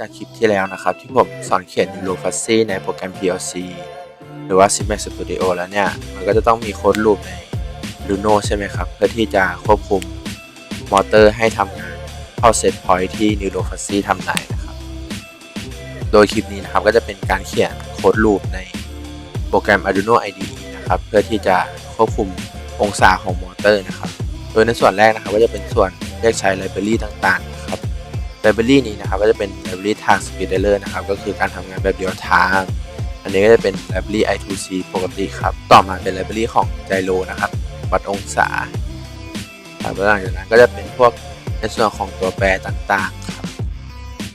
จากคลิปที่แล้วนะครับ ที่ผมสอนเขียน n e u r o f u z z y ในโปรแกรม PLC หรือว่า Cmax Studio แล้วเนี่ย มันก็จะต้องมีโค้ดลูปใน Luno ใช่ไหมครับ เพื่อที่จะควบคุมมอเตอร์ให้ทำงานเข้าเซตพอยที่ n e u r o f u z z y ทำได้นะครับ โดยคลิปนี้นะครับก็จะเป็นการเขียนโค้ดลูปในโปรแกรม Arduino IDE นะครับ เพื่อที่จะควบคุมองศาของมอเตอร์นะครับ โดยในส่วนแรกนะครับก็จะเป็นส่วนเรียกใช้ไลบรารีต่างๆ ไลบรารีนี้นะครับก็จะเป็นไลบรารีทาง Speedler นะครับก็คือการทำงานแบบเดียวทาง อันนี้ก็จะเป็นไลบรารี I2C ปกติครับ ต่อมาเป็นไลบรารีของไจโรนะครับวัดองศาครับแล้วหลังจากนั้นก็จะเป็นพวกในส่วนของตัวแปรต่างๆครับ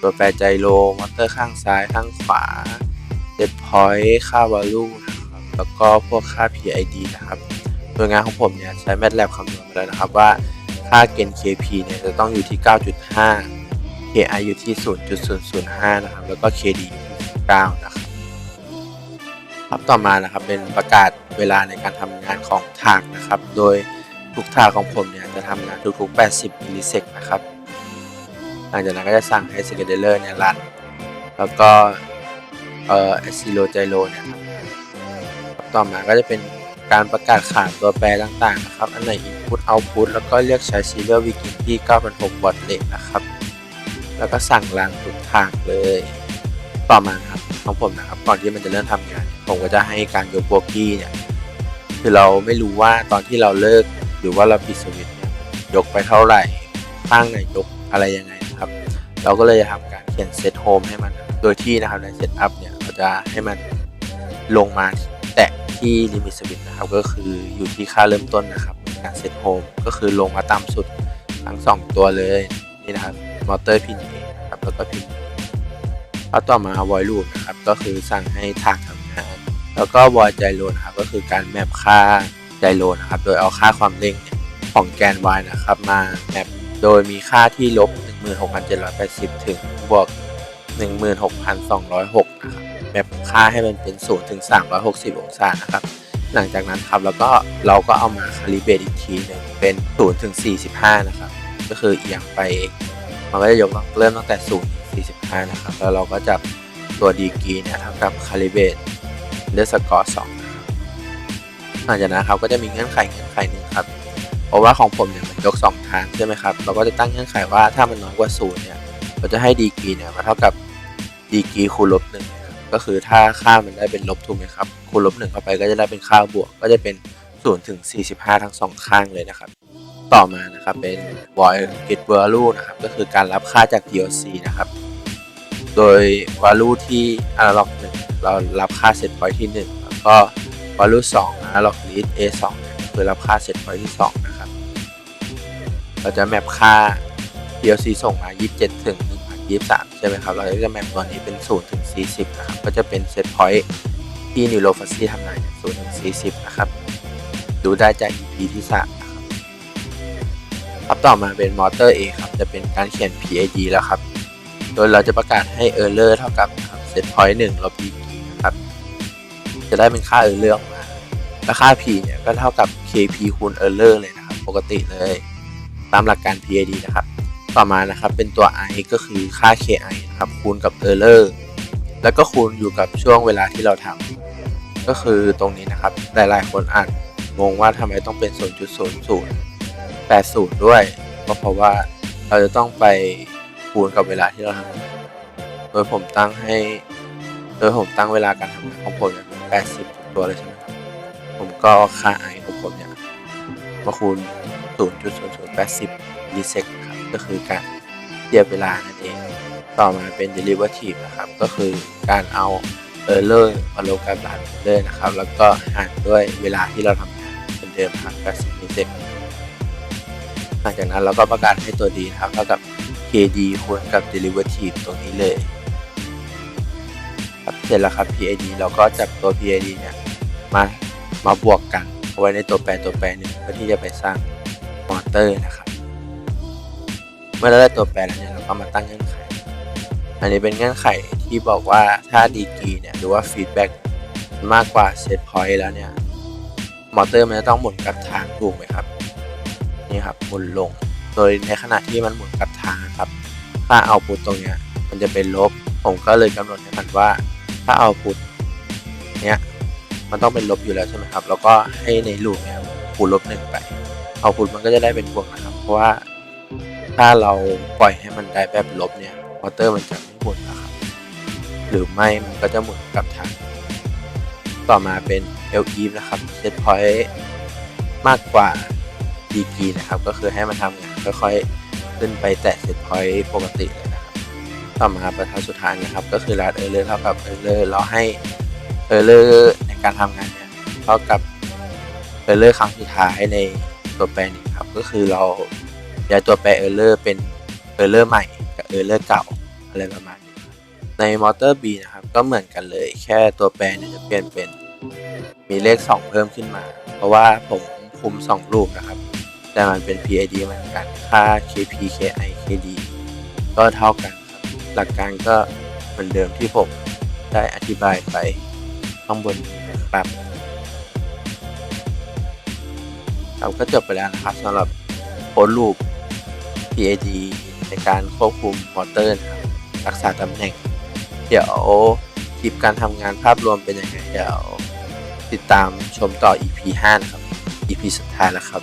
ตัวแปรไจโรมอเตอร์ข้างซ้ายข้างขวาเซตพอยต์ค่าวาลูนะครับแล้วก็พวกค่า PID นะครับโดยงานของผมเนี่ยใช้ MATLAB คำนวณมาแล้วนะครับว่าค่าเกณฑ์ KP เนี่ยจะต้องอยู่ที่ 9.5 KI อยู่ที่ 0.005 นะครับ แล้วก็ KD อยู่ที่9นะครับครับต่อมานะครับเป็นประกาศเวลาในการทำงานของถากนะครับ โดยทุกถากของผมเนี่ยจะทำงานทุกๆ 80มิลลิเซกนะครับ หลังจากนั้นก็จะสั่งให้ scheduler เนี่ยรัน แล้วก็เอ่อ Asilo Gyro เนี่ยครับต่อมาก็จะเป็นการประกาศขานตัวแปรต่างๆนะครับ อันไหน input output แล้วก็เรียกใช้ serial begin ที่ 9,600 บอทเลทนะครับ แล้วก็สั่งรันทุกทางเลย ต่อมาครับของผมนะครับ ก่อนที่มันจะเริ่มทำงาน ผมก็จะให้การยกโบกี้เนี่ยคือเราไม่รู้ว่าตอนที่เราเลิกหรือว่าเราปิดสวิตช์ยกไปเท่าไหร่ข้างไหนยกอะไรยังไงนะครับ เราก็เลยจะทำการเขียนเซตโฮมให้มัน โดยที่นะครับในเซตอัพเนี่ยเราจะให้มันลงมาแตะที่ลิมิตสวิตช์นะครับก็คืออยู่ที่ค่าเริ่มต้นนะครับในการเซตโฮมก็คือลงมาต่ำสุดทั้งสองตัวเลยนี่นะครับ มอเตอร์พินเอนะครับแล้วก็พินแล้วต่อมา void loop นะครับก็คือสั่งให้ทางทำงาน แล้วก็ void gyro นะครับก็คือการแมปค่าไจโรนะครับโดยเอาค่าความเร่งของแกน y นะครับมาแมปโดยมีค่าที่ลบ 16,780 ถึงบวก 16,206 นะครับแมปค่าให้มันเป็น0ถึง 360 องศานะครับ หลังจากนั้นครับแล้วก็เราก็เอามาคาลิเบตอีกทีหนึ่งเป็น0ถึง 45 นะครับ ก็คือเอียงไป มันก็จะยกเริ่มตั้งแต่0ถึง45นะครับ แล้วเราก็จับตัวดีกรีเนี่ยเท่ากับคาลิเบรตเดอร์สกอร์2นะครับหลังจากนั้นครับก็จะมีเงื่อนไขเงื่อนไขหนึ่งครับ เพราะว่าของผมเนี่ยมันยก 2 ทางใช่ไหมครับ เราก็จะตั้งเงื่อนไขว่าถ้ามันน้อยกว่า0เนี่ย เราจะให้ดีกรีเนี่ยมาเท่ากับดีกรีคูณลบหนึ่งก็คือถ้าค่ามันได้เป็นลบถูกไหมครับคูณลบหนึ่งเข้าไปก็จะได้เป็นค่าบวก ก็จะเป็น0ถึง45 ทั้งสองข้างเลยนะครับ ต่อมานะครับเป็น void get value นะครับก็คือการรับค่าจาก PLC นะครับ โดย value ที่ analog 1 เรารับค่า set point ที่ 1 แล้วก็ value 2 analog read A 2คือรับค่า set point ที่ 2 นะครับ เราจะแมปค่า PLC ส่งมา 27 ถึง 23 ใช่ไหมครับ เราจะแมปตัวนี้เป็น 0 ถึง 40 นะครับ ก็จะเป็น set point ที่ Neuro f u z z y ทำงานเนี่ย0ถึง 40 นะครับ ดูได้จาก EP ที่3 ครับต่อมาเป็น Motor A ครับ จะเป็นการเขียน PID แล้วครับ โดยเราจะประกาศให้ error เท่ากับนะครับ set point 1ลบ DG นะครับ จะได้เป็นค่า error ออกมาและค่า P เนี่ยก็เท่ากับ KP คูณ error เลยนะครับ ปกติเลย ตามหลักการ PID นะครับ ต่อมานะครับเป็นตัว i ก็คือค่า ki นะครับคูณกับ error แล้วก็คูณอยู่กับช่วงเวลาที่เราทำก็คือตรงนี้นะครับ หลายๆคนอาจงงว่าทำไมต้องเป็น 80 ด้วย ก็เพราะว่าเราจะต้องไปคูณกับเวลาที่เราทำโดยผมตั้งให้ โดยผมตั้งเวลาการทำงานของผมเนี่ย80 ตัวเลยใช่ไหมครับ ผมก็ค่า i ของผมเนี่ยมาคูณ 0.0080มิลลิเซกนะครับ ก็คือการเทียบเวลานั่นเอง ต่อมาเป็น derivative นะครับ ก็คือการเอา error มาลบกับหลังเลยนะครับ แล้วก็หารด้วยเวลาที่เราทำงานเป็นเดิมครับ80มิลลิเซก หลังจากนั้นเราก็ประกาศให้ตัว d นะครับเท่ากับ kd คูณกับ derivative ตรงนี้เลยครับเสร็จแล้วครับ PID เราก็จับตัว PID เนี่ยมามาบวกกันเอาไว้ในตัวแปรตัวแปรหนึ่งเพื่อที่จะไปสร้างมอเตอร์นะครับ เมื่อเราได้ตัวแปรแล้วเนี่ยเราก็มาตั้งเงื่อนไข อันนี้เป็นเงื่อนไขที่บอกว่าถ้าดีกีเนี่ยหรือว่าฟีดแบ็กมากกว่าเซตพอยต์แล้วเนี่ยมอเตอร์มันจะต้องหมุนกับทางถูกไหมครับ นี่ครับหมุนลง โดยในขณะที่มันหมุนกับทางครับ ค่าเอาพุตตรงเนี้ยมันจะเป็นลบ ผมก็เลยกำหนดให้มันว่าถ้าเอาพุทเนี้ยมันต้องเป็นลบอยู่แล้วใช่ไหมครับ แล้วก็ให้ในลูปเนี้ยคูณลบหนึ่งไปเอาพุทมันก็จะได้เป็นบวกนะครับ เพราะว่าถ้าเราปล่อยให้มันได้แบบลบเนี่ยมอเตอร์มันจะไม่หมุนนะครับ หรือไม่มันก็จะหมุนกับทาง ต่อมาเป็น L e นะครับเซตพอยต์มากกว่า d g นะครับ ก็คือให้มันทำงานค่อยๆขึ้นไปแตะเซตพอยต์ปกติเลยนะครับ ต่อมาประธานสุดท้ายนะครับ ก็คือรัดเออร์เลอร์เท่ากับเออร์เลอร์เราให้เออร์เลอร์ในการทำงานเนี่ยเท่ากับเออร์เลอร์ครั้งสุดท้ายในตัวแปรนี้ครับ ก็คือเราย้ายตัวแปรเออร์เลอร์เป็นเออร์เลอร์ใหม่กับเออร์เลอร์เก่าอะไรประมาณนี้ในมอเตอร์ B นะครับก็เหมือนกันเลย แค่ตัวแปรเนี่ยจะเปลี่ยนเป็นมีเลข 2 เพิ่มขึ้นมา เพราะว่าผมคุม 2 รูปนะครับ แต่มันเป็น PID เหมือนกันค่า KP KI KD ก็เท่ากันครับ หลักการก็เหมือนเดิมที่ผมได้อธิบายไปข้างบนนะครับครับก็จบไปแล้วนะครับสำหรับโค้ดลูป PID ในการควบคุมมอเตอร์นะครับรักษาตำแหน่ง เดี๋ยวคลิปการทำงานภาพรวมเป็นยังไงเดี๋ยวติดตามชมต่อ EP 5 นะครับ EP สุดท้ายแล้วครับ